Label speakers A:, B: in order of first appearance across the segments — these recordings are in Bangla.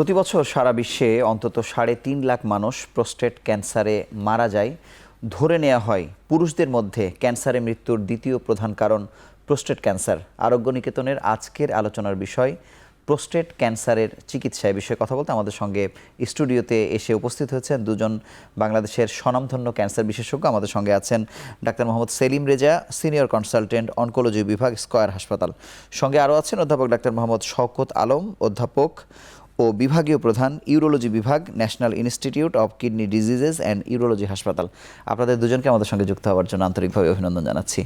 A: প্রতি বছর সারা বিশ্বে অন্তত সাড়ে তিন লাখ মানুষ প্রোস্টেট ক্যান্সারে মারা যায়। ধরে নেওয়া হয়, পুরুষদের মধ্যে ক্যান্সারে মৃত্যুর দ্বিতীয় প্রধান কারণ প্রোস্টেট ক্যান্সার। আরোগ্য নিকেতনের আজকের আলোচনার বিষয়, প্রোস্টেট ক্যান্সারের চিকিৎসা বিষয়ে কথা বলতে আমাদের সঙ্গে স্টুডিওতে এসে উপস্থিত হয়েছেন দুজন বাংলাদেশের স্বনামধন্য ক্যান্সার বিশেষজ্ঞ। আমাদের সঙ্গে আছেন doctor Mohammad Selim Reza, senior consultant oncology বিভাগ স্কয়ার হাসপাতাল। সঙ্গে আরও আছেন অধ্যাপক ডাক্তার মোহাম্মদ শওকত আলম, অধ্যাপক ও বিভাগীয় প্রধান ইউরোলজি বিভাগ national institute of kidney diseases and urology হাসপাতাল। আপনাদের দুজনকে আমাদের সঙ্গে যুক্ত হওয়ার জন্য আন্তরিকভাবে অভিনন্দন জানাচ্ছি।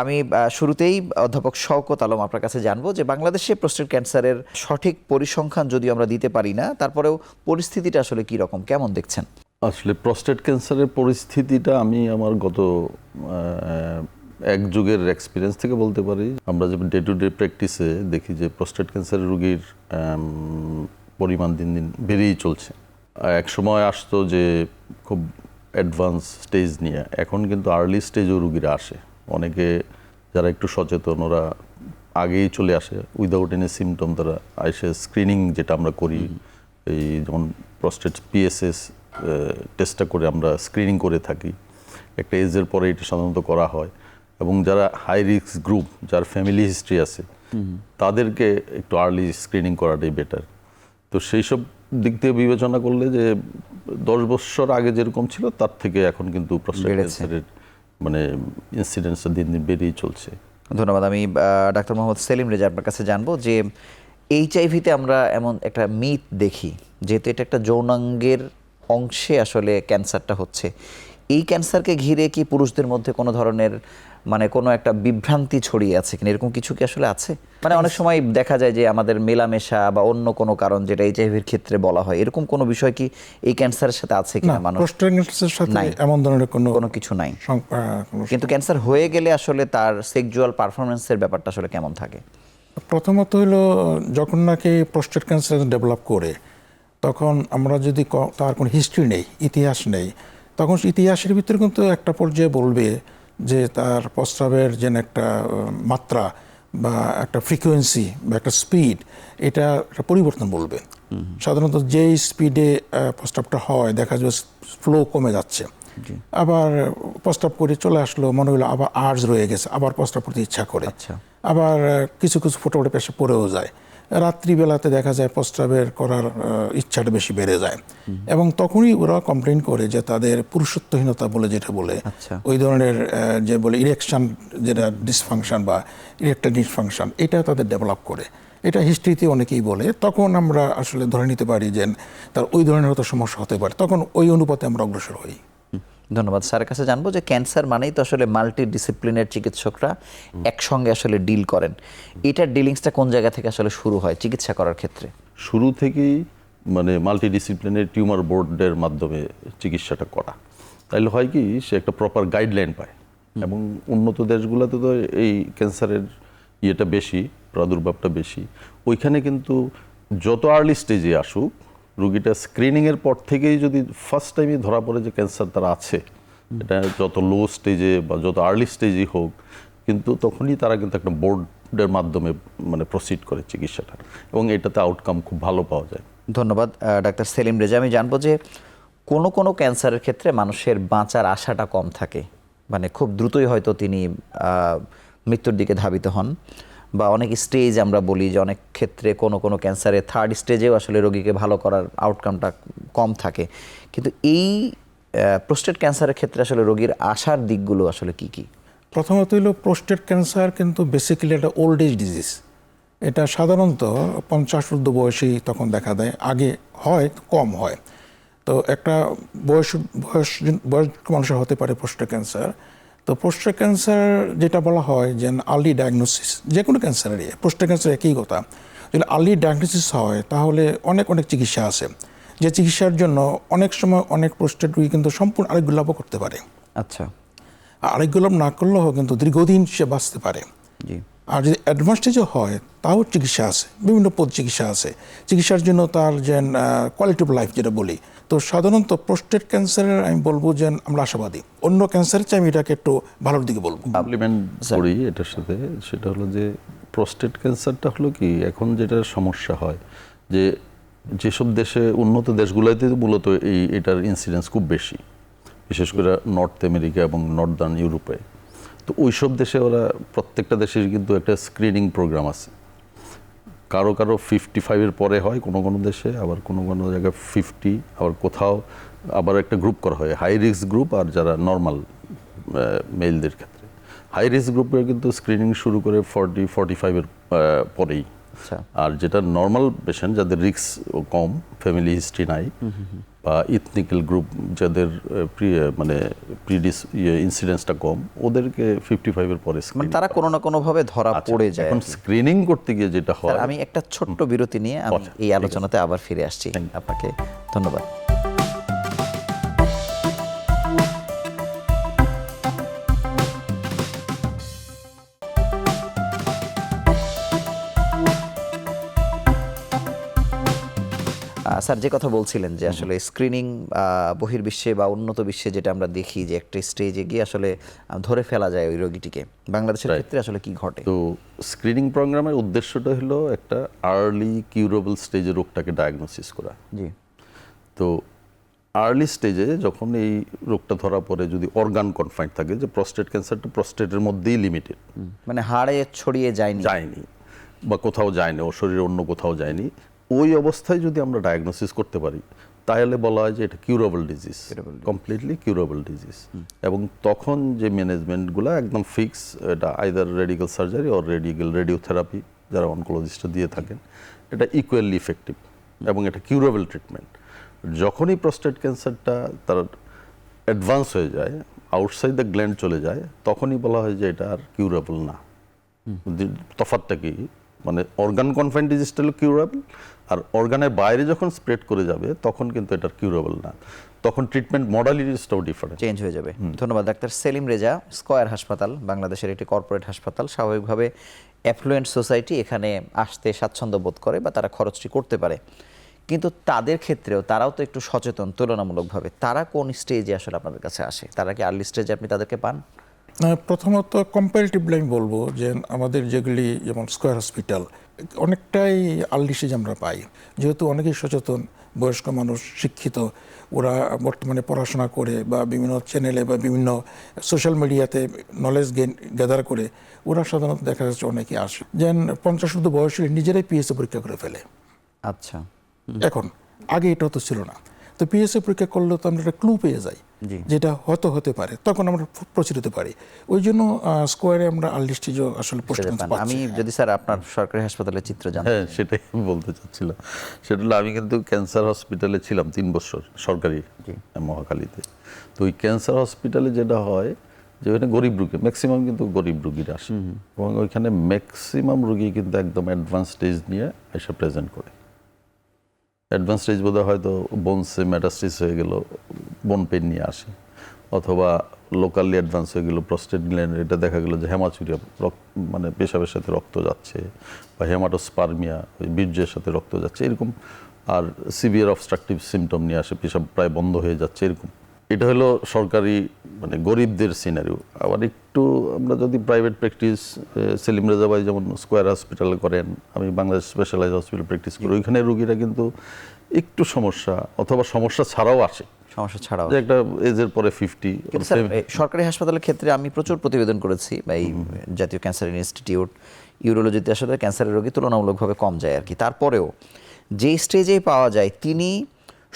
A: আমি শুরুতেই অধ্যাপক শওকত আলম আপনার কাছে জানব যে বাংলাদেশে প্রোস্টেট ক্যান্সারের সঠিক পরিসংখ্যান যদিও আমরা দিতে পারি না তারপরেও পরিস্থিতিটা আসলে কি রকম কেমন দেখছেন?
B: আসলে প্রস্টেট ক্যান্সারের পরিস্থিতিটা আমি আমার গত এক যুগের এক্সপিরিয়েন্স থেকে বলতে পারি। আমরা যে ডে টু ডে প্র্যাকটিসে দেখি যে প্রস্টেট ক্যান্সারের রুগীর পরিমাণ দিন দিন বেড়েই চলছে। এক সময় আসতো যে খুব অ্যাডভান্স স্টেজ নিয়ে। এখন কিন্তু আর্লি স্টেজেও রুগীরা আসে। অনেকে যারা একটু সচেতন ওরা আগেই চলে আসে। উইদাউট এনি সিমটম তারা এসে স্ক্রিনিং যেটা আমরা করি এই যেমন প্রস্টেট পিএসএস টেস্টটা করে আমরা স্ক্রিনিং করে থাকি। একটা এজের পরে এটা সাধারণত করা হয়। এবং যারা হাই রিস্ক গ্রুপ যার ফ্যামিলি হিস্ট্রি আছে তাদেরকে একটু আর্লি স্ক্রিনিং করাটাই বেটার তো সেই সব দিক থেকে বিবেচনা করলে যে দশ বছর আগে যেরকম ছিল তার থেকে এখন কিন্তু ক্যান্সারের মানে ইনসিডেন্সটা দিন দিন বেড়েই চলছে।
A: ধন্যবাদ। আমি ডাক্তার মোহাম্মদ সেলিম রেজা আপনার কাছে জানব যে এইচআইভিতে আমরা এমন একটা মিথ দেখি যেহেতু এটা একটা যৌনাঙ্গের অংশে আসলে ক্যান্সারটা হচ্ছে। এই ক্যান্সারকে ঘিরে কি পুরুষদের মধ্যে কোনো ধরনের মানে কোনো একটা বিভ্রান্তি ছড়িয়ে আছে কিনা? এরকম কিছু কি আসলে আছে? মানে অনেক সময় দেখা যায় যে আমাদের মেলামেশা বা অন্য কোনো কারণ যেটা এইচ এইচআইভির ক্ষেত্রে বলা হয় এরকম কোনো বিষয় কি এই ক্যান্সারের সাথে আছে কিনা মানুষ?
C: ক্যান্সারের সাথে
A: নাই।
C: এমন ধরনের কোনো
A: কোনো কিছু নাই। কিন্তু ক্যান্সার হয়ে গেলে আসলে তার সেক্সুয়াল পারফরমেন্সের ব্যাপারটা আসলে কেমন থাকে?
C: প্রথমত হলো যখন নাকি প্রোস্টেট ক্যান্সার ডেভেলপ করে তখন আমরা যদি তার কোনো হিস্ট্রি নেই ইতিহাস নেই তখন ইতিহাসের ভিতরে কিন্তু একটা পর্যায়ে বলবে যে তার প্রস্রাবের যে একটা মাত্রা বা একটা ফ্রিকোয়েন্সি বা একটা স্পিড এটা একটা পরিবর্তন বলবে। সাধারণত যেই স্পিডে প্রস্রাবটা হয় দেখা যাবে ফ্লো কমে যাচ্ছে। আবার প্রস্তাব করে চলে আসলো মনে হলো আবার আর্জ রয়ে গেছে আবার প্রস্তাব করতে ইচ্ছা করে।
A: আচ্ছা।
C: আবার কিছু কিছু ফটো ফটো পেশে পড়েও যায়। রাত্রিবেলাতে দেখা যায় প্রস্রাবের করার ইচ্ছাটা বেশি বেড়ে যায়। এবং তখনই ওরা কমপ্লেন করে যে তাদের পুরুষত্বহীনতা বলে যেটা বলে।
A: আচ্ছা।
C: ওই ধরনের যে বলে ইরেকশন যেটা ডিসফাংশন বা ইরেকটা ডিসফাংশন এটা তাদের ডেভেলপ করে। এটা হিস্ট্রিতে অনেকেই বলে। তখন আমরা আসলে ধরে নিতে পারি যে তার ওই ধরনের হয়তো সমস্যা হতে পারে। তখন ওই অনুপাতে আমরা অগ্রসর হই।
A: ধন্যবাদ। স্যারের কাছে জানব যে ক্যান্সার মানেই তো আসলে মাল্টি ডিসিপ্লিনের চিকিৎসকরা একসঙ্গে আসলে ডিল করেন। এটার ডিলিংসটা কোন জায়গা থেকে আসলে শুরু হয় চিকিৎসা করার ক্ষেত্রে?
B: শুরু থেকেই মানে মাল্টিডিসিপ্লিনারি টিউমার বোর্ডের মাধ্যমে চিকিৎসাটা করা। তাইলে হয় কি সে একটা প্রপার গাইডলাইন পায়। এবং উন্নত দেশগুলোতে তো এই ক্যান্সারের ইয়েটা বেশি প্রাদুর্ভাবটা বেশি। ওইখানে কিন্তু যত আর্লি স্টেজে আসুক রুগীটা স্ক্রিনিংয়ের পর থেকেই যদি ফার্স্ট টাইমে ধরা পড়ে যে ক্যান্সার তার আছে, এটা যত লো স্টেজে বা যত আর্লি স্টেজেই হোক, কিন্তু তখনই তারা কিন্তু একটা বোর্ডের মাধ্যমে মানে প্রসিড করে চিকিৎসাটা। এবং এটাতে আউটকাম খুব ভালো পাওয়া যায়।
A: ধন্যবাদ ডাক্তার সেলিম রেজা। আমি জানব যে কোনো কোনো ক্যান্সারের ক্ষেত্রে মানুষের বাঁচার আশাটা কম থাকে। মানে খুব দ্রুতই হয়তো তিনি মৃত্যুর দিকে ধাবিত হন। বা অনেক স্টেজ আমরা বলি যে অনেক ক্ষেত্রে কোনো কোনো ক্যান্সারে থার্ড স্টেজেও আসলে রোগীকে ভালো করার আউটকামটা কম থাকে। কিন্তু এই প্রোস্টেট ক্যান্সারের ক্ষেত্রে আসলে রোগীর আসার দিকগুলো আসলে কি কি?
C: প্রথমত হলো প্রোস্টেট ক্যান্সার কিন্তু বেসিক্যালি একটা ওল্ড এজ ডিজিজ এটা সাধারণত পঞ্চাশ ঊর্ধ্ব বয়সেই তখন দেখা দেয়। আগে হয়, কম হয়। তো একটা বয়স বয়স, বয়স্ক মানুষের হতে পারে প্রোস্টেট ক্যান্সার তো পোস্ট ক্যান্সার যেটা বলা হয় যে আর্লি ডায়াগনোসিস যে কোনো ক্যান্সারেরই পোস্ট ক্যান্সার একই কথা। যদি আর্লি ডায়াগনোসিস হয় তাহলে অনেক অনেক চিকিৎসা আছে। যে চিকিৎসার জন্য অনেক সময় অনেক প্রোস্টেট রোগী কিন্তু সম্পূর্ণ আরেক লাভও করতে পারে।
A: আচ্ছা।
C: আরেকগুলো লাভ না করলেও কিন্তু দীর্ঘদিন সে বাঁচতে পারে।
A: জি।
C: আর যদি অ্যাডভান্স স্টেজে হয় তাও চিকিৎসা আছে বিভিন্ন পদ চিকিৎসা আছে। চিকিৎসার জন্য তার যে কোয়ালিটি অফ লাইফ যেটা বলি তো সাধারণত প্রোস্টেট ক্যান্সারের আমি বলব যে আমরা আশাবাদী। অন্য ক্যান্সারের চেয়ে আমি এটাকে একটু ভালোর দিকে বলব।
B: কমপ্লিমেন্ট করি এটার সাথে সেটা হলো যে প্রোস্টেট ক্যান্সারটা হলো কি এখন যেটা সমস্যা হয় যে যেসব দেশে উন্নত দেশগুলোতে মূলত এই এটার ইনসিডেন্স খুব বেশি। বিশেষ করে নর্থ আমেরিকা এবং নর্দার্ন ইউরোপে তো ওইসব দেশে ওরা প্রত্যেকটা দেশের কিন্তু একটা স্ক্রিনিং প্রোগ্রাম আছে। কারও কারও ফিফটি ফাইভের পরে হয় কোনো কোনো দেশে আবার কোনো কোনো জায়গায় ফিফটি আবার কোথাও আবার একটা গ্রুপ করা হয় হাই রিস্ক গ্রুপ আর যারা নর্মাল মেলদের ক্ষেত্রে। হাই রিস্ক গ্রুপের কিন্তু স্ক্রিনিং শুরু করে ফর্টি ফর্টি ফাইভের পরেই।
A: আচ্ছা।
B: আর যেটা নর্মাল পেশেন্ট যাদের রিস্ক কম ফ্যামিলি হিস্ট্রি নাই বা ইথনিক্যাল গ্রুপ যাদের মানে প্রিডিস ইয়ে ইনসিডেন্সটা কম ওদেরকে ফিফটি ফাইভের পরে
A: মানে তারা কোনো না কোনোভাবে ধরা
B: আচ্ছা,
A: পড়ে যায়
B: এখন স্ক্রিনিং করতে গিয়ে যেটা হয়
A: আমি একটা ছোট্ট বিরতি নিয়ে আমি এই আলোচনাতে আবার ফিরে আসছি আপনাকে। ধন্যবাদ। স্যার যে কথা বলছিলেন যে আসলে স্ক্রিনিং বহির্বিশ্বে বা উন্নত বিশ্বে যেটা আমরা দেখি যে একটা স্টেজে গিয়ে আসলে ধরে ফেলা যায় ওই রোগীটিকে। বাংলাদেশের. ক্ষেত্রে আসলে কি ঘটে?
B: তো স্ক্রিনিং প্রোগ্রামের উদ্দেশ্যটা হলো একটা আর্লি কিউরেবল স্টেজে রোগটাকে ডায়াগনোসিস করা।
A: জি।
B: তো আর্লি স্টেজে যখন এই রোগটা ধরা পড়ে যদি অর্গান কনফাইন্ড থাকে যে প্রস্টেট ক্যান্সারটা প্রস্টেটের মধ্যেই লিমিটেড
A: মানে হাড়ে ছড়িয়ে যায়নি।
B: যায়নি বা কোথাও যায়নি ও শরীরে অন্য কোথাও যায়নি। ওই অবস্থায় যদি আমরা ডায়াগনোসিস করতে পারি তাহলে বলা হয় যে এটা curable disease completely curable disease এবং তখন যে ম্যানেজমেন্টগুলো একদম ফিক্স এটা either radical surgery or radical radiotherapy যারা অনকোলজিস্ট দিয়ে থাকেন এটা ইকুয়ালি ইফেক্টিভ এবং এটা কিউরেবল ট্রিটমেন্ট যখনই প্রস্টেট ক্যান্সারটা তার অ্যাডভান্স হয়ে যায় আউটসাইড দ্য গ্ল্যান্ড চলে যায় তখনই বলা হয় যে এটা আর কিউরেবল না। তফাৎটা কি? মানে অর্গান কনফাইন ডিজিজটা হলো কিউরেবল আর অর্গানের বাইরে যখন স্প্রেড করে যাবে তখন কিন্তু এটা কিউরেবল না। তখন ট্রিটমেন্ট মডালিটিসটাও ডিফারেন্ট
A: চেঞ্জ হয়ে যাবে। ধন্যবাদ ডাক্তার সেলিম রেজা স্কয়ার হাসপাতাল বাংলাদেশের একটি কর্পোরেট হাসপাতাল। স্বাভাবিকভাবে অ্যাফ্লুয়েন্ট সোসাইটি এখানে আসতে স্বাচ্ছন্দ্য বোধ করে বা তারা খরচটি করতে পারে। কিন্তু তাদের ক্ষেত্রেও তারাও তো একটু সচেতন তুলনামূলকভাবে। তারা কোন স্টেজে আসলে আপনাদের কাছে আসে? তারা কি আর্লি স্টেজে আপনি তাদেরকে পান?
C: প্রথমত কম্পারেটিভলি আমি বলব যে আমাদের যেগুলি যেমন স্কোয়ার হসপিটাল অনেকটাই আল্লিশেজ আমরা পাই। যেহেতু অনেকেই সচেতন বয়স্ক মানুষ শিক্ষিত ওরা বর্তমানে পড়াশোনা করে বা বিভিন্ন চ্যানেলে বা বিভিন্ন সোশ্যাল মিডিয়াতে নলেজ গেন গ্যাদার করে ওরা সাধারণত দেখা যাচ্ছে অনেকে আসে। যেন পঞ্চাশ শুদ্ধ বয়স নিজেরাই পিএসসি পরীক্ষা করে ফেলে।
A: আচ্ছা।
C: এখন আগে এটা তো ছিল না। তো পিএসসি পরীক্ষা করলে তো আমরা একটা ক্লু পেয়ে যাই। যেটা হয়তো হতে পারে তখন আমরা প্রচুর হতে পারি। ওই জন্য স্কোয়ারে আমরা আর্লি স্টেজও আসলে
A: আমি যদি স্যার আপনার সরকারি হাসপাতালের চিত্র জানতে
B: হ্যাঁ সেটাই আমি বলতে চাচ্ছিলাম সেটা হলো আমি কিন্তু ক্যান্সার হসপিটালে ছিলাম তিন বছর সরকারি মহাকালীতে তো ওই ক্যান্সার হসপিটালে যেটা হয় যে ওখানে গরিব রুগী ম্যাক্সিমাম কিন্তু গরিব রুগীরা আসে। এবং ওইখানে ম্যাক্সিমাম রুগী কিন্তু একদম অ্যাডভান্স স্টেজ নিয়ে এসে প্রেজেন্ট করে। অ্যাডভান্স স্টেজ বোধহয় হয়তো বোনসে ম্যাটাস্টিস হয়ে গেল বোন পেন নিয়ে আসে। অথবা লোকালি অ্যাডভান্স হয়ে গেলো প্রস্টেট গ্ল্যান্ড এটা দেখা গেলো যে হেমাচুরিয়া রক্ত মানে পেশাবের সাথে রক্ত যাচ্ছে বা হেমাটোস্পার্মিয়া ওই বীর্যের সাথে রক্ত যাচ্ছে, এরকম। আর সিভিয়ার অবস্ট্রাকটিভ সিমটম নিয়ে আসে, পেশাব প্রায় বন্ধ হয়ে যাচ্ছে, এরকম। এটা হলো সরকারি মানে গরিবদের সিনারিও আবার একটু আমরা যদি প্রাইভেট প্র্যাকটিস সেলিম রেজা ভাই যেমন স্কোয়ার হসপিটালে করেন আমি বাংলাদেশ স্পেশালাইজ হসপিটাল প্র্যাকটিস করি ওইখানে রুগীরা কিন্তু একটু সমস্যা অথবা সমস্যা ছাড়াও আসে।
A: সমস্যা ছাড়াও
B: একটা এজের পরে ফিফটি
A: সরকারি হাসপাতালের ক্ষেত্রে আমি প্রচুর প্রতিবেদন করেছি বা এই জাতীয় ক্যান্সার ইনস্টিটিউট ইউরোলজিতে আসলে ক্যান্সারের রোগী তুলনামূলকভাবে কম যায় আর কি। তারপরেও যে স্টেজে পাওয়া যায় তিনি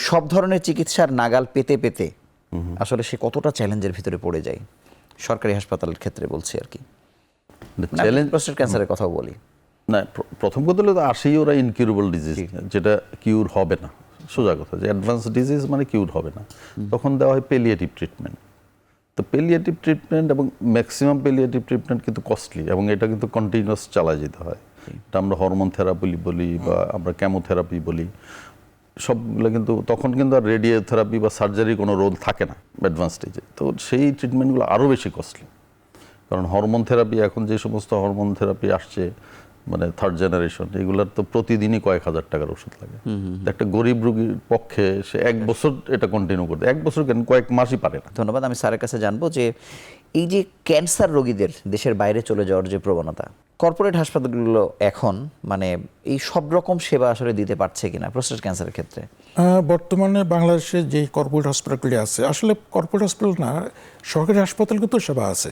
A: সব ধরনের চিকিৎসার নাগাল পেতে পেতে আসলে সে কতটা চ্যালেঞ্জের ভিতরে পড়ে যায়? সরকারি হাসপাতালের ক্ষেত্রে বলছি আর কি।
B: চ্যালেঞ্জ
A: প্রস্টেট ক্যান্সারের কথাও বলি।
B: না প্রথম কথা হলো তো আসেই ওরা ইনকিউরেবল ডিজিজ যেটা কিউর হবে না। সোজা কথা যে অ্যাডভান্স ডিজিজ মানে কিউর হবে না। তখন দেওয়া হয় পেলিয়েটিভ ট্রিটমেন্ট তো পেলিয়েটিভ ট্রিটমেন্ট এবং ম্যাক্সিমাম পেলিয়েটিভ ট্রিটমেন্ট কিন্তু কস্টলি এবং এটা কিন্তু কন্টিনিউয়াস চালায় যেতে হয়। এটা আমরা হরমোন থেরাপি বলি বা আমরা কেমোথেরাপি বলি। সবগুলো কিন্তু তখন কিন্তু আর রেডিওথেরাপি বা সার্জারি কোনো রোল থাকে না অ্যাডভান্স স্টেজে তো সেই ট্রিটমেন্টগুলো আরও বেশি কস্টলি কারণ হরমোন থেরাপি এখন যে সমস্ত হরমোন থেরাপি আসছে মানে থার্ড জেনারেশন এগুলার তো প্রতিদিনই কয়েক হাজার টাকার ওষুধ লাগে। একটা গরিব রুগীর পক্ষে সে এক বছর এটা কন্টিনিউ করতে এক বছর কেন কয়েক মাসই পারে না।
A: ধন্যবাদ আমি স্যারের কাছে জানব যে এই যে ক্যান্সার রোগীদের দেশের বাইরে চলে যাওয়ার যে প্রবণতা কর্পোরেট হাসপাতালগুলো এখন মানে এই সব রকম সেবা আসলে দিতে পারছে কিনা প্রস্টেট ক্যান্সারের ক্ষেত্রে?
C: বর্তমানে বাংলাদেশে যে কর্পোরেট হসপিটালগুলি আছে আসলে কর্পোরেট হসপিটাল না সরকারি হাসপাতাল কিন্তু সেবা আছে।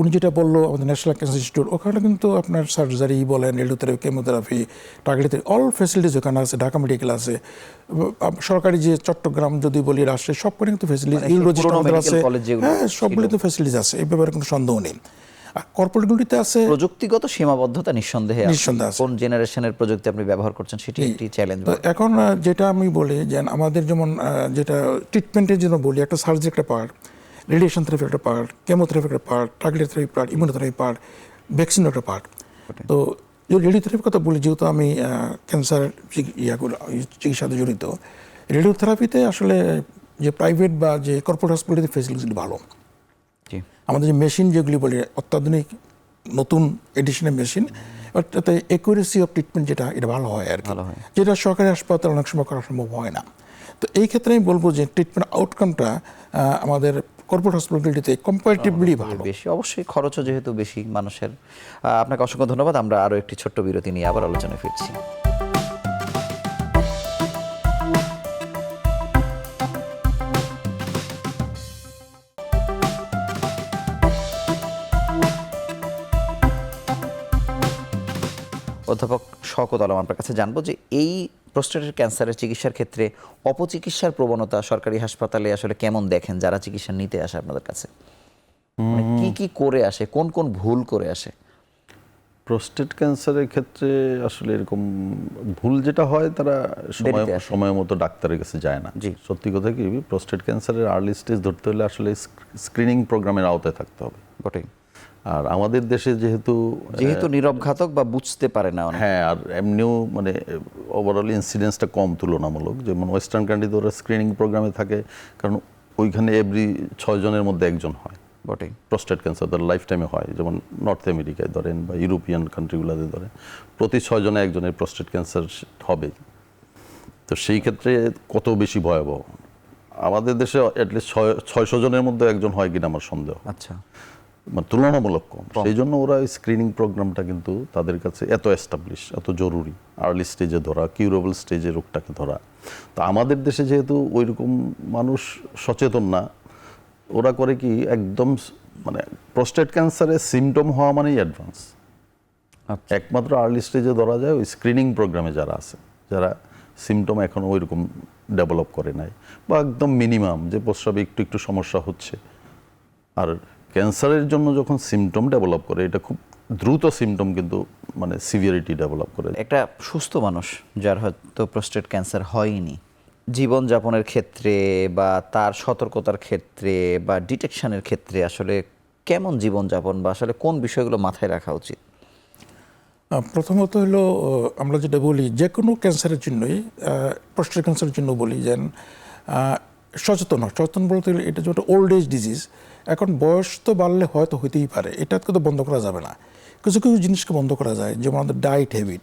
C: উনি যেটা বলল আমাদের ন্যাশনাল ক্যান্সার ইনস্টিটিউট ওখানে কিন্তু আপনার সার্জারি বলেন radiotherapy chemotherapy target all facilities ওখানে আছে ঢাকা মেডিকেল আছে। সরকারি যে চট্টগ্রাম যদি বলি রাজশাহী সবখানে কিন্তু ফেসিলিটি
A: মানে
C: আছে। হ্যাঁ সবগুলি তো ফেসিলিটিস আছে। এই ব্যাপারে কোনো সন্দেহ নেই। আর কর্পোরেটগুলিতে আছে
A: প্রযুক্তিগত সীমাবদ্ধতা নিঃসন্দেহে আছে।
C: নিঃসন্দেহে আছে।
A: কোন জেনারেশনের প্রযুক্তি আপনি ব্যবহার করছেন সেটি একটি চ্যালেঞ্জ
C: তো এখন যেটা আমি বলি যে আমাদের যেমন যেটা ট্রিটমেন্টের জন্য বলি একটা সার্জারি একটা পার্ট রেডিয়েশন থেরাপি একটা পার্ট কেমোথেরাপি একটা part target therapy part immunotherapy part vaccine একটা পার্ট তো রেডিওথেরাপির কথা বলি যেহেতু আমি ক্যান্সার ইয়াগুলো চিকিৎসাতে জড়িত রেডিওথেরাপিতে আসলে যে প্রাইভেট বা যে কর্পোরেট হসপিটালের ফেসিলিটিগুলি ভালো। আমাদের যে মেশিন যেগুলি বলি অত্যাধুনিক নতুন এডিশনের মেশিন তাতে একুরেসি অফ ট্রিটমেন্ট যেটা এটা ভালো হয় আর কি। যেটা সরকারি হাসপাতাল অনেক সময় করা সম্ভব হয় না। তো এই ক্ষেত্রে আমি বলব যে ট্রিটমেন্ট আউটকামটা আমাদের কর্পোরেট হসপিটালটিতে কম্পারেটিভলি ভালো।
A: বেশি। অবশ্যই খরচও যেহেতু বেশি মানুষের। আপনাকে অসংখ্য ধন্যবাদ। আমরা আরও একটি ছোট্ট বিরতি নিয়ে আবার আলোচনায় ফিরছি। অধ্যাপক শওকত আলম আপনার কাছে জানব যে এই প্রস্টেটের ক্যান্সারের চিকিৎসার ক্ষেত্রে অপচিকিৎসার প্রবণতা সরকারি হাসপাতালে আসলে কেমন দেখেন যারা চিকিৎসা নিতে আসে আপনাদের কাছে? মানে কি কি করে আসে? কোন কোন ভুল করে আসে?
B: প্রস্টেট ক্যান্সারের ক্ষেত্রে আসলে এরকম ভুল যেটা হয় তারা সময় সময় মতো ডাক্তারের কাছে যায় না।
A: জি।
B: সত্যি কথা কি? প্রস্টেট ক্যান্সারের আর্লি স্টেজ ধরতে হলে আসলে স্ক্রিনিং প্রোগ্রামের আওতায় থাকতে হবে।
A: বটেই।
B: আর আমাদের দেশে যেহেতু
A: যেহেতু নীরব ঘাতক বা বুঝতে পারে না
B: হ্যাঁ আর এমনিও মানে ওভারঅল ইনসিডেন্সটা কম তুলনামূলক। যেমন ওয়েস্টার্ন কান্ট্রিতে ওরা স্ক্রিনিং প্রোগ্রামে থাকে কারণ ওইখানে এভরি ছয় জনের মধ্যে একজন হয়।
A: বটেই।
B: প্রস্টেট ক্যান্সার ধর লাইফ টাইমে হয় যেমন নর্থ আমেরিকায় ধরেন বা ইউরোপিয়ান কান্ট্রিগুলোতে ধরেন। প্রতি ছয়জনে একজনের প্রস্টেট ক্যান্সার হবে। তো সেই ক্ষেত্রে কত বেশি ভয়াবহ? আমাদের দেশে অ্যাটলিস্ট ছয় ছয়শো জনের মধ্যে একজন হয় কিনা আমার সন্দেহ।
A: আচ্ছা।
B: মানে তুলনামূলক কম। সেই জন্য ওরা স্ক্রিনিং প্রোগ্রামটা কিন্তু তাদের কাছে এত এস্টাবলিশ এত জরুরি। আর্লি স্টেজে ধরা কিউরেবল স্টেজে রোগটাকে ধরা। তো আমাদের দেশে যেহেতু ওইরকম মানুষ সচেতন না ওরা করে কি একদম মানে প্রস্টেট ক্যান্সারের সিমটম হওয়া মানেই অ্যাডভান্স
A: আচ্ছা।
B: একমাত্র আর্লি স্টেজে ধরা যায় ওই স্ক্রিনিং প্রোগ্রামে যারা আছে যারা সিমটম এখনও ওইরকম ডেভেলপ করে নাই। বা একদম মিনিমাম যে প্রস্রাবে একটু একটু সমস্যা হচ্ছে। আর ক্যান্সারের জন্য যখন সিমটম ডেভেলপ করে এটা খুব দ্রুত সিমটম কিন্তু মানে সিভিয়ারিটি ডেভেলপ করে।
A: একটা সুস্থ মানুষ যার হয়তো প্রস্টেট ক্যান্সার হয়নি জীবনযাপনের ক্ষেত্রে বা তার সতর্কতার ক্ষেত্রে বা ডিটেকশনের ক্ষেত্রে আসলে কেমন জীবনযাপন বা আসলে কোন বিষয়গুলো মাথায় রাখা উচিত?
C: প্রথমত হলো আমরা যেটা বলি যে কোনো ক্যান্সারের জন্যই প্রস্টেট ক্যান্সারের জন্য বলি যেন সচেতন হয়। সচেতন বলতে গেলে এটা যেটা ওল্ড এজ ডিজিজ এখন বয়স তো বাড়লে হয়তো হইতেই পারে। এটা তো বন্ধ করা যাবে না। কিছু কিছু জিনিসকে বন্ধ করা যায় যেমন আমাদের ডায়েট হ্যাবিট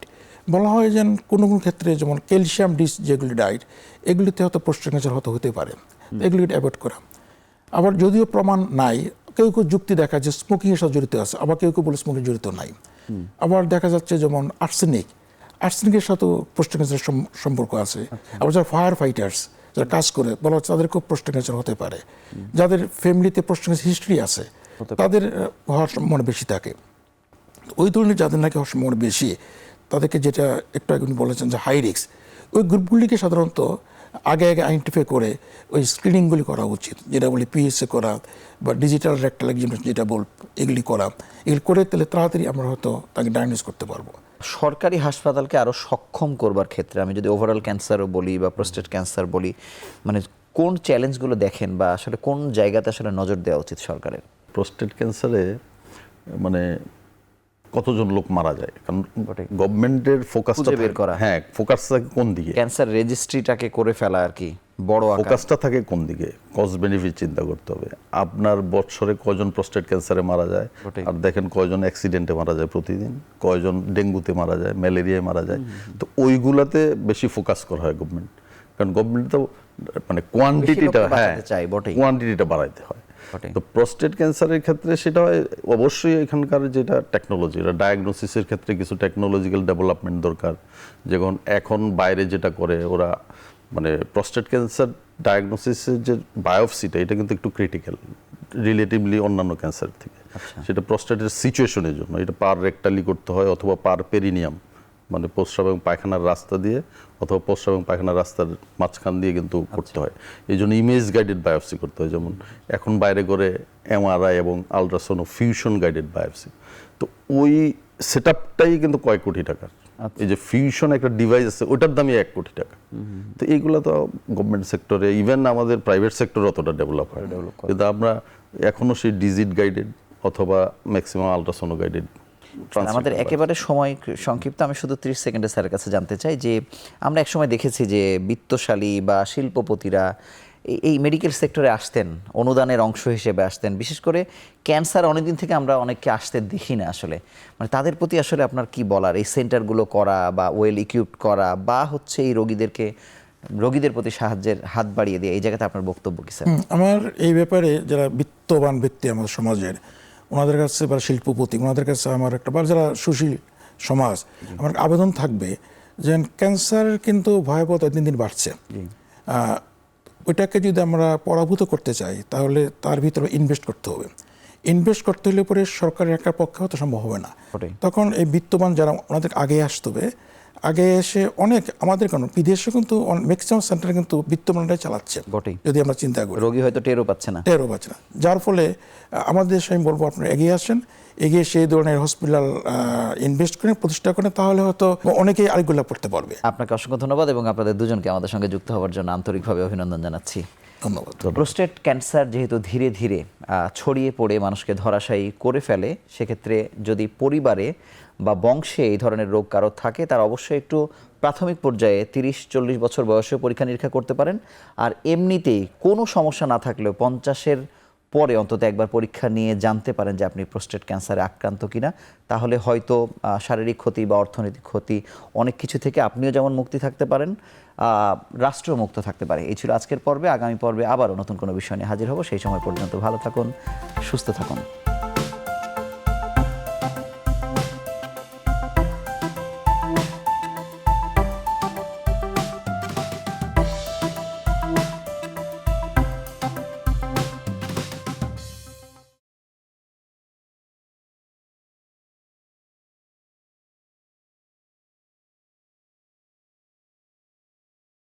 C: বলা হয় যেন কোনো কোনো ক্ষেত্রে যেমন ক্যালসিয়াম ডিস যেগুলি ডায়েট এগুলিতে হয়তো প্রস্টেট ক্যান্সার হয়তো হতে পারে। এগুলি অ্যাভয়েড করা। আবার যদিও প্রমাণ নাই কেউ কেউ যুক্তি দেখা যে স্মোকিংয়ের সাথে জড়িত আছে আবার কেউ কেউ বলে স্মোকিং জড়িত নাই। আবার দেখা যাচ্ছে যেমন আর্সেনিক আর্সেনিকের সাথেও প্রস্টেট ক্যান্সারের সম্পর্ক আছে। আবার যারা ফায়ার ফাইটার্স যারা কাজ করে বলা হচ্ছে তাদেরকেও প্রস্টেট ক্যান্সার হতে পারে। যাদের ফ্যামিলিতে ক্যান্সার হিস্ট্রি আছে তাদের হওয়ার সম্ভাবনা বেশি থাকে। ওই ধরনের যাদের নাকি হওয়ার সম্ভাবনা বেশি তাদেরকে যেটা একটু আগে বলেছেন যে হাই রিক্স ওই গ্রুপগুলিকে সাধারণত আগে আগে আইডেন্টিফাই করে ওই স্ক্রিনিংগুলি করা উচিত। যেটা বলি পিএসএ করা বা ডিজিটাল রেক্টাল এক্সামিনেশন যেটা বল এগুলি করা। এগুলি করে তাহলে তাড়াতাড়ি আমরা হয়তো তাকে ডায়াগনোস করতে পারব।
A: সরকারি হাসপাতালকে আরও সক্ষম করবার ক্ষেত্রে আমি যদি ওভারঅল ক্যান্সারও বলি বা প্রোস্টেট ক্যান্সার বলি মানে কোন চ্যালেঞ্জগুলো দেখেন বা আসলে কোন জায়গাতে আসলে নজর দেওয়া উচিত সরকারের?
B: প্রোস্টেট ক্যান্সারে মানে কতজন লোক মারা যায়? কারণ। গভর্নমেন্টের ফোকাসটা
A: বের করা।
B: হ্যাঁ ফোকাস থাকে কোন দিকে?
A: ক্যান্সার রেজিস্ট্রিটাকে করে ফেলা আর কি বড়
B: ফোকাসটা থাকে কোন দিকে? কস্ট বেনিফিট চিন্তা করতে হবে। আপনার বছরে কয়জন প্রস্টেট ক্যান্সারে মারা যায়? আর দেখেন কয়জন অ্যাক্সিডেন্টে মারা যায় প্রতিদিন। কয়জন ডেঙ্গুতে মারা যায় ম্যালেরিয়ায় মারা যায়। তো ওইগুলাতে বেশি ফোকাস করা হয় গভর্নমেন্ট কারণ গভর্নমেন্ট তো মানে কোয়ান্টিটিটা হ্যাঁ। কোয়ান্টিটিটা বাড়াইতে হয়। তো প্রস্টেট ক্যান্সারের ক্ষেত্রে সেটা হয় অবশ্যই এখানকার যেটা টেকনোলজি এটা ডায়াগনোসিসের ক্ষেত্রে কিছু টেকনোলজিক্যাল ডেভেলপমেন্ট দরকার। যেমন এখন বাইরে যেটা করে ওরা মানে প্রস্টেট ক্যান্সার ডায়াগনোসিসের যে বায়োপসিটা এটা কিন্তু একটু ক্রিটিক্যাল রিলেটিভলি অন্যান্য ক্যান্সার থেকে। সেটা প্রস্টেটের সিচুয়েশনের জন্য এটা পার রেক্টালি করতে হয় অথবা পার পেরিনিয়াম মানে প্রস্রাব এবং পায়খানার রাস্তা দিয়ে অথবা প্রস্রাব এবং পায়খানার রাস্তার মাঝখান দিয়ে কিন্তু করতে হয়। এই জন্য ইমেজ গাইডেড বায়োপসি করতে হয়। যেমন এখন বাইরে করে এমআরআই এবং আলট্রাসোনো ফিউশন গাইডেড বায়োপসি তো ওই সেট আপটাই কিন্তু কয়েক কোটি টাকার। এই যে ফিউশন একটা ডিভাইস আছে ওটার দামই এক কোটি টাকা। তো এইগুলো তো গভর্নমেন্ট সেক্টরে ইভেন আমাদের প্রাইভেট সেক্টরে অতটা ডেভেলপ হয় কিন্তু আমরা এখনও সেই ডিজিট গাইডেড অথবা ম্যাক্সিমাম আলট্রাসোনো গাইডেড
A: আমাদের একেবারে সময় সংক্ষিপ্ত আমি শুধু ত্রিশ সেকেন্ডে স্যারের কাছে জানতে চাই যে আমরা একসময় দেখেছি যে বিত্তশালী বা শিল্পপতিরা এই- মেডিকেল সেক্টরে আসতেন অনুদানের অংশ হিসেবে আসতেন। বিশেষ করে ক্যান্সার অনেকদিন থেকে আমরা অনেককে আসতে দেখি না আসলে। মানে তাদের প্রতি আসলে আপনার কি বলার? এই সেন্টারগুলো করা বা ওয়েল ইকুইপড করা বা হচ্ছে এই রোগীদেরকে রোগীদের প্রতি সাহায্যের হাত বাড়িয়ে দিয়ে এই জায়গাতে আপনার বক্তব্য কি স্যার?
C: আমার এই ব্যাপারে যারা বিত্তবান ব্যক্তি আমাদের সমাজের ওনাদের কাছে বা শিল্পপতি ওনাদের কাছে আমার একটা বা যারা সুশীল সমাজ আমার আবেদন থাকবে যে ক্যান্সার কিন্তু ভয়াবহতা দিন দিন বাড়ছে। ওইটাকে যদি আমরা পরাভূত করতে চাই তাহলে তার ভিতরে ইনভেস্ট করতে হবে। ইনভেস্ট করতে হলে পরে সরকারের একটা পক্ষে হয়তো সম্ভব হবে না। তখন এই বিত্তবান যারা ওনাদের আগে আসতে হবে আগে এসে অনেক আমাদের কেন বিদেশে কিন্তু ম্যাক্সিমাম সেন্টার কিন্তু বিত্তবানরাই চালাচ্ছে।
A: বটেই।
C: যদি আমরা চিন্তা করি।
A: রোগী হয়তো টেরও পাচ্ছে না।
C: টেরও পাচ্ছে না। যার ফলে আমাদের দেশে আমি বলব আপনারা এগিয়ে আসেন। এগিয়ে সেই ধরনের হসপিটাল ইনভেস্ট করেন প্রতিষ্ঠা করেন তাহলে হয়তো অনেকেই আরেকগুলো পড়তে পারবে।
A: আপনাকে অসংখ্য ধন্যবাদ এবং আপনাদের দুজনকে আমাদের সঙ্গে যুক্ত হওয়ার জন্য আন্তরিকভাবে অভিনন্দন জানাচ্ছি।
C: ধন্যবাদ।
A: প্রোস্টেট ক্যান্সার যেহেতু ধীরে ধীরে ছড়িয়ে পড়ে মানুষকে ধরাশায়ী করে ফেলে সেক্ষেত্রে যদি পরিবারে বা বংশে এই ধরনের রোগ কারও থাকে, তার অবশ্যই একটু প্রাথমিক পর্যায়ে তিরিশ, চল্লিশ বছর বয়সে পরীক্ষা নিরীক্ষা করতে পারেন। আর এমনিতেই কোনো সমস্যা না থাকলেও পঞ্চাশের পরে অন্তত একবার পরীক্ষা নিয়ে জানতে পারেন যে আপনি প্রোস্টেট ক্যান্সারে আক্রান্ত কিনা। তাহলে হয়তো শারীরিক ক্ষতি বা অর্থনৈতিক ক্ষতি অনেক কিছু থেকে আপনিও যেমন মুক্তি থাকতে পারেন রাষ্ট্র মুক্ত থাকতে পারে। এই ছিল আজকের পর্বে। আগামী পর্বে আবারও নতুন কোনো বিষয় নিয়ে হাজির হব। সেই সময় পর্যন্ত ভালো থাকুন, সুস্থ থাকুন।